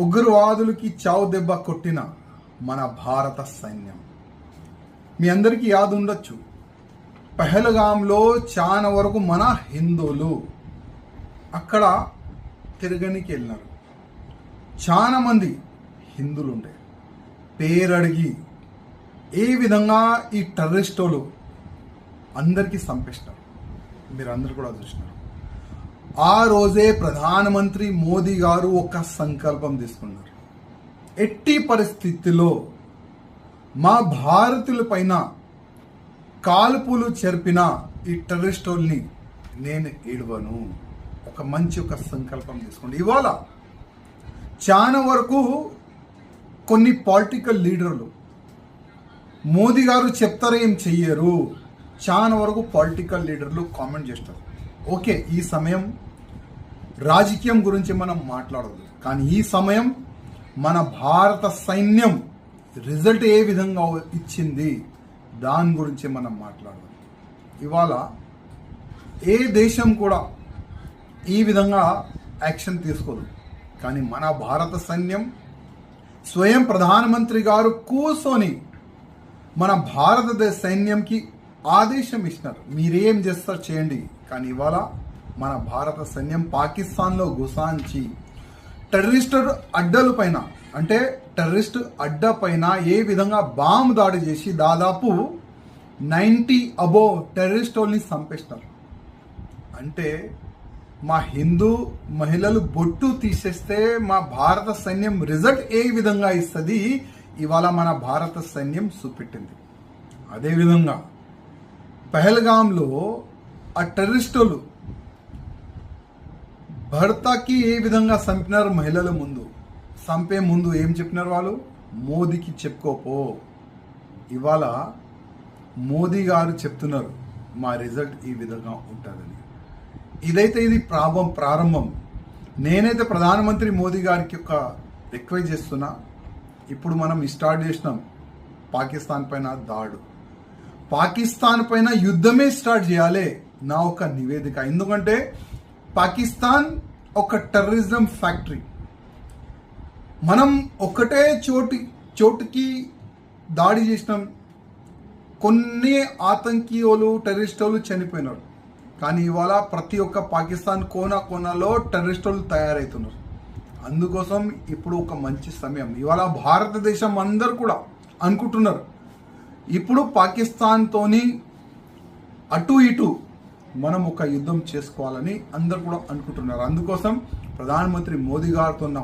ఉగ్రవాదులకి చావు దెబ్బ కొట్టిన మన భారత సైన్యం. మీ అందరికీ యాదు ఉండొచ్చు. పహల్గాంలో చాలా వరకు మన హిందువులు అక్కడ తిరగనికి వెళ్ళినారు. చాలా మంది హిందువులు ఉండే పేరడిగి ఏ విధంగా ఈ టెర్రరిస్టులు అందరికీ సంపిస్తారు మీరు అందరు కూడా చూసినారు. ఆ రోజే ప్రధానమంత్రి మోదీ గారు ఒక సంకల్పం తీసుకున్నారు. ఎట్టి పరిస్థితిలో మా భారతీయుల పైన కాల్పులు చెరిపిన ఈ టెర్రరిస్టుల్ని నేను ఏడవను. ఒక మంచి ఒక సంకల్పం తీసుకోండి. ఇవాళ చాలా వరకు కొన్ని పొలిటికల్ లీడర్లు మోదీ గారు చెప్తారు ఏం చెయ్యరు. చాలా వరకు పొలిటికల్ లీడర్లు కామెంట్ చేస్తారు. ఓకే ఈ సమయం రాజకీయం గురించి మనం మాట్లాడదు. కానీ ఈ సమయం మన భారత సైన్యం రిజల్ట్ ఏ విధంగా ఇచ్చింది దాని గురించి మనం మాట్లాడదాం. ఇవాళ ఏ దేశం కూడా ఈ విధంగా యాక్షన్ తీసుకోదు. కానీ మన భారత సైన్యం స్వయం ప్రధానమంత్రి గారు కూర్చొని మన భారతదేశ సైన్యంకి ఆదేశం ఇచ్చినారు మీరేం చేస్తారు చేయండి. కానీ ఇవాళ మన భారత సైన్యం పాకిస్తాన్లో గుసాంచి టెర్రరిస్ట్ అడ్డల పైన అంటే టెర్రరిస్ట్ అడ్డ పైన ఏ విధంగా బాంబు దాడి చేసి దాదాపు నైంటీ అబో టెర్రరిస్టుల్ని చంపేసినారు. అంటే మా హిందూ మహిళలు బొట్టు తీసేస్తే మా భారత సైన్యం రిజల్ట్ ఏ విధంగా ఇస్తుంది? ఇవాళ మన భారత సైన్యం చూపెట్టింది. అదేవిధంగా పహల్గాంలో ఆ టెర్రరిస్టులు భర్తకి ఏ విధంగా చంపినారు మహిళల ముందు? చంపే ముందు ఏం చెప్పినారు వాళ్ళు? మోదీకి చెప్పుకోపో. ఇవాళ మోదీ గారు చెప్తున్నారు మా రిజల్ట్ ఈ విధంగా ఉంటుందని. ఇదైతే ఇది ప్రాభం ప్రారంభం. నేనైతే ప్రధానమంత్రి మోదీ గారికి ఒక రిక్వెస్ట్ చేస్తున్నా. ఇప్పుడు మనం స్టార్ట్ చేసినాం పాకిస్తాన్ పైన దాడు. పాకిస్తాన్ పైన యుద్ధమే స్టార్ట్ చేయాలి నా ఒక నివేదిక. ఎందుకంటే పాకిస్తాన్ ఒక టెర్రరిజం ఫ్యాక్టరీ. మనం ఒకటే చోటి చోటుకి దాడి చేసినాం. కొన్ని ఆతంకీయులు టెర్రరిస్టులు చనిపోయినారు. కానీ ఇవాళ ప్రతి ఒక్క పాకిస్తాన్ కోన కోనలో టెర్రరిస్టులు తయారవుతున్నారు అందుకోసం ఇప్పుడు ఒక మంచి సమయం. ఇవాళ భారతదేశం అందరు కూడా అనుకుంటున్నారు. ఇప్పుడు పాకిస్తాన్తోని అటు ఇటు మనం ఒక యుద్ధం చేసుకోవాలని అందరు కూడా అనుకుంటున్నారు. అందుకోసం ప్రధానమంత్రి మోదీ గారితో ఉన్న